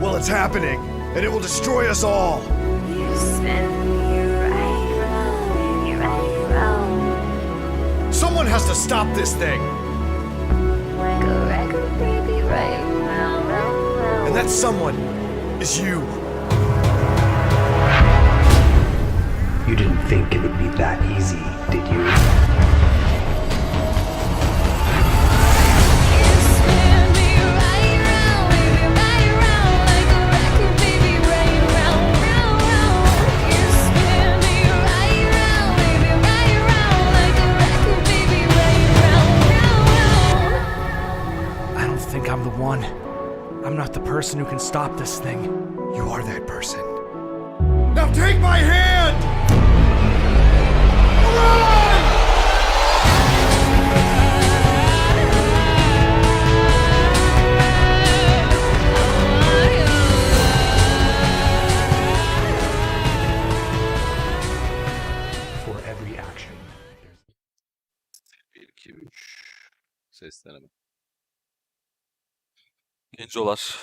Well, it's happening, and it will destroy us all. You spin right round, right round. Someone has to stop this thing, and that someone is you. You didn't think it would be that easy, I'm not the person who can stop this thing. You are that person. Now take my hand! Run! For every action, 1, 2, 3. Ses deneme. Gencolar.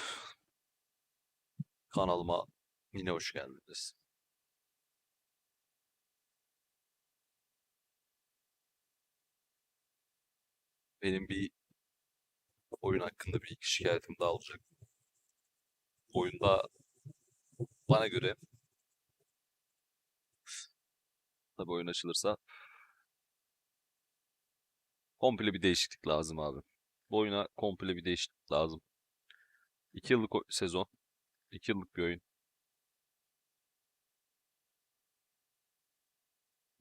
Kanalıma yine hoş geldiniz. Benim bir oyun hakkında bir iki şikayetim daha olacak. Oyunda bana göre tabii oyun açılırsa komple bir değişiklik lazım abi. Bu oyuna komple bir değişiklik lazım. 2 yıllık sezon. 2 yıllık bir oyun.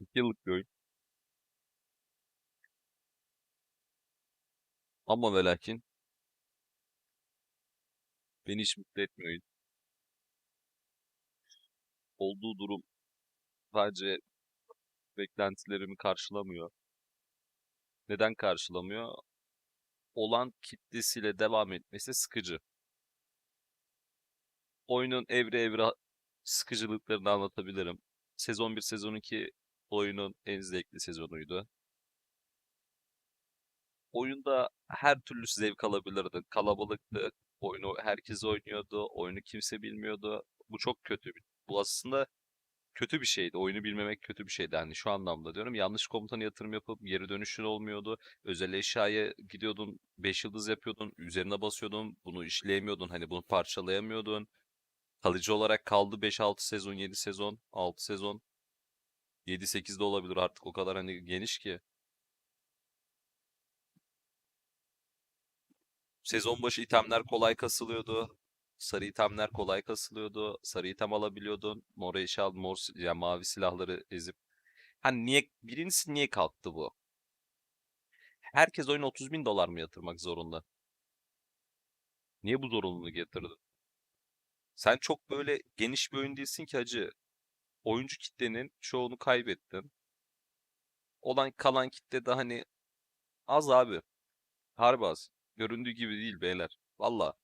2 yıllık bir oyun. Ama ve lakin beni hiç mutlu etmiyor. Olduğu durum sadece beklentilerimi karşılamıyor. Neden karşılamıyor? Olan kitlesiyle devam etmesi sıkıcı. Oyunun evre evre sıkıcılıklarını anlatabilirim. Sezon 1, sezon 2 oyunun en zevkli sezonuydu. Oyunda her türlü zevk alabilirdin. Kalabalıktı. Oyunu herkes oynuyordu. Oyunu kimse bilmiyordu. Bu çok kötü. Bu aslında kötü bir şeydi. Oyunu bilmemek kötü bir şeydi. Hani şu anlamda diyorum. Yanlış komutana yatırım yapıp geri dönüşün olmuyordu. Özel eşyaya gidiyordun, 5 yıldız yapıyordun, üzerine basıyordun, bunu işleyemiyordun, hani bunu parçalayamıyordun. Kalıcı olarak kaldı 5-6 sezon, 7 sezon, 6 sezon. 7-8 de olabilir artık o kadar hani geniş ki. Sezon başı itemler kolay kasılıyordu. Sarı itemler kolay kasılıyordu. Sarı item alabiliyordun. Mor eşya, mor, yani mavi silahları ezip. Hani niye, birincisi niye kalktı bu? Herkes oyuna 30 bin dolar mı yatırmak zorunda? Niye bu zorunluluğu getirdin? Sen çok böyle geniş bir oyun değilsin ki hacı. Oyuncu kitlenin çoğunu kaybettin. Olan kalan kitle de hani az abi. Harbi az. Göründüğü gibi değil beyler. Valla.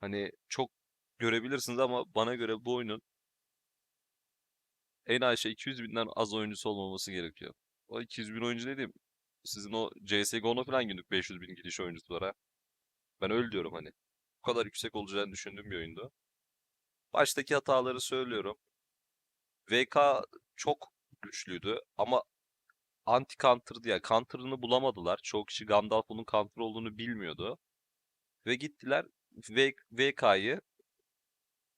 Hani çok görebilirsiniz ama bana göre bu oyunun en aşağı 200 binden az oyuncusu olmaması gerekiyor. O 200 bin oyuncu dediğim sizin o CSGO'na falan günlük 500 bin giriş oyuncusu var ha. Ben öyle diyorum hani. Bu kadar yüksek olacağını düşündüğüm bir oyundu. Baştaki hataları söylüyorum. VK çok güçlüydü ama anti counter'dı ya. Counter'ını bulamadılar. Çoğu kişi Gandalf'ın counter olduğunu bilmiyordu. Ve gittiler VK'yı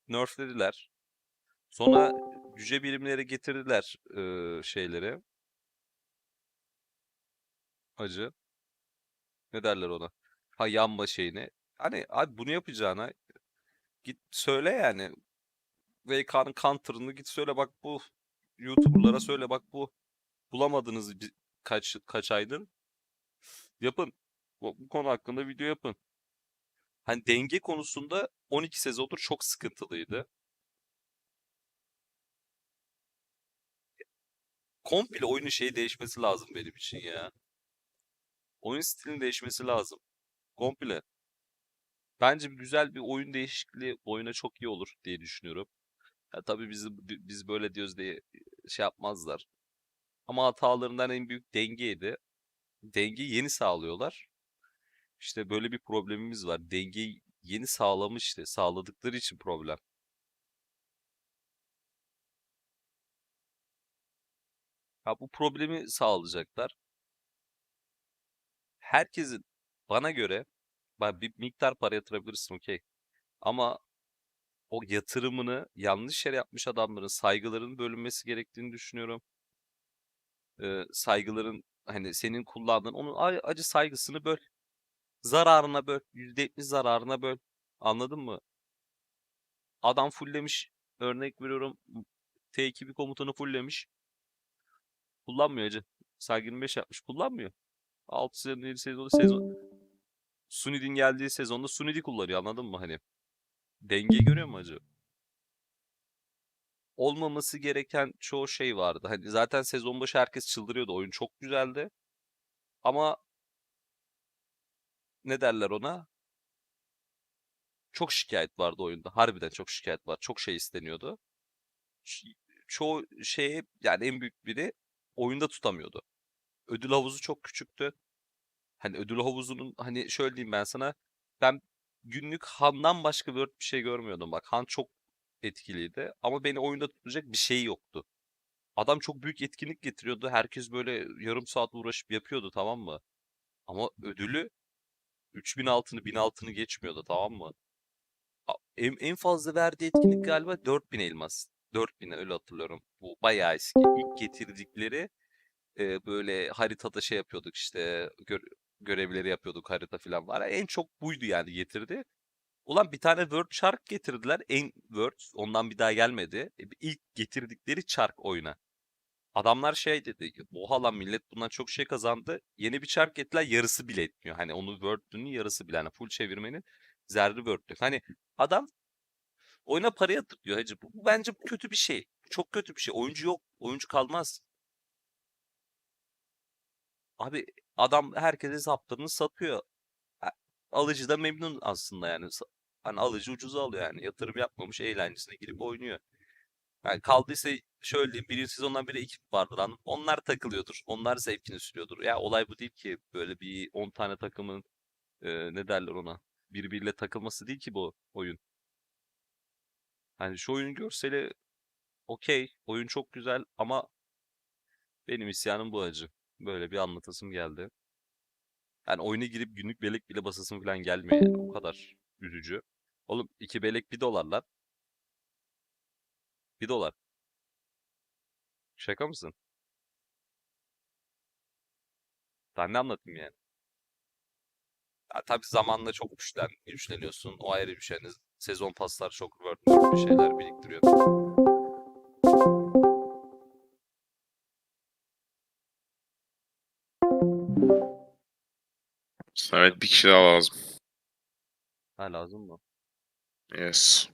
nerflediler. Sonra yüce birimleri getirdiler eee, şeyleri. Acı. Ne derler ona? Ha yanma şeyini. Hani abi bunu yapacağına git söyle yani. VK'nın counter'ını git söyle bak bu. YouTuber'lara söyle bak bu. Bulamadınız kaç kaç aydır. Yapın. Bu, bu konu hakkında video yapın. Hani denge konusunda 12 sezondur çok sıkıntılıydı. Komple oyunun şeyi değişmesi lazım benim için ya. Oyun stilinin değişmesi lazım. Komple. Bence bir güzel bir oyun değişikliği oyuna çok iyi olur diye düşünüyorum. Ya tabii biz biz böyle diyoruz diye şey yapmazlar. Ama hatalarından en büyük dengeydi. Dengeyi yeni sağlıyorlar. İşte böyle bir problemimiz var. Dengeyi yeni sağlamış işte. Sağladıkları için problem. Ya bu problemi sağlayacaklar. Herkesin bana göre bir miktar para yatırabilirsin okey. Ama o yatırımını yanlış yere yapmış adamların saygılarının bölünmesi gerektiğini düşünüyorum. Ee, saygıların hani senin kullandığın onun acı saygısını böl. Zararına böl. %70 zararına böl. Anladın mı? Adam fulllemiş. Örnek veriyorum. T2 bir komutanı fulllemiş. Kullanmıyor acı. Saygı 25 yapmış. Kullanmıyor. 6 sezon 7 sezon sezon. Sunid'in geldiği sezonda Sunid'i kullanıyor anladın mı hani? Dengeyi görüyor musun acı? Olmaması gereken çoğu şey vardı. Hani zaten sezon başı herkes çıldırıyordu. Oyun çok güzeldi. Ama ne derler ona? Çok şikayet vardı oyunda. Harbiden çok şikayet var. Çok şey isteniyordu. Çoğu şeye yani en büyük biri oyunda tutamıyordu. Ödül havuzu çok küçüktü. Hani ödül havuzunun hani şöyle diyeyim ben sana. Ben günlük Han'dan başka Word bir şey görmüyordum. Bak Han çok etkiliydi ama beni oyunda tutacak bir şey yoktu. Adam çok büyük etkinlik getiriyordu. Herkes böyle yarım saat uğraşıp yapıyordu tamam mı? Ama ödülü 3000 altını 1000 altını geçmiyordu tamam mı? En, en fazla verdiği etkinlik galiba 4000 elmas. 4000 öyle hatırlıyorum. Bu bayağı eski. İlk getirdikleri e, böyle haritada şey yapıyorduk işte gö- görevleri yapıyorduk harita falan var. En çok buydu yani getirdi. Ulan bir tane Word Shark getirdiler. En Word ondan bir daha gelmedi. E, ilk getirdikleri çark oyuna. Adamlar şey dedi. Oha lan millet bundan çok şey kazandı. Yeni bir çark getirdiler yarısı bile etmiyor. Hani onu Word'ünün yarısı bile. Hani full çevirmenin zerri Word'lük. Hani adam oyuna para yatırıyor hacı. Bu, bu bence kötü bir şey. Çok kötü bir şey. Oyuncu yok. Oyuncu kalmaz. Abi adam herkese hesaplarını satıyor. Alıcı da memnun aslında yani. Hani alıcı ucuza alıyor yani. Yatırım yapmamış eğlencesine girip oynuyor. Yani kaldıysa şöyle diyeyim birinci sezondan beri ekip vardır lan. Onlar takılıyordur. Onlar zevkini sürüyordur. Ya olay bu değil ki. Böyle bir 10 tane takımın e, ne derler ona? Birbiriyle takılması değil ki bu oyun. Hani şu oyun görseli okey. Oyun çok güzel ama benim isyanım bu acı. Böyle bir anlatasım geldi. Yani oyuna girip günlük belek bile basasım falan gelmiyor yani. O kadar üzücü. Oğlum iki belek bir dolar lan. Bir dolar. Şaka mısın? Daha ne anlatayım yani? Ya tabii zamanla çok güçlen, güçleniyorsun. O ayrı bir şey. Yani sezon paslar çok worth bir şeyler biriktiriyor. Evet bir kişi daha lazım. Ha lazım mı? Yes.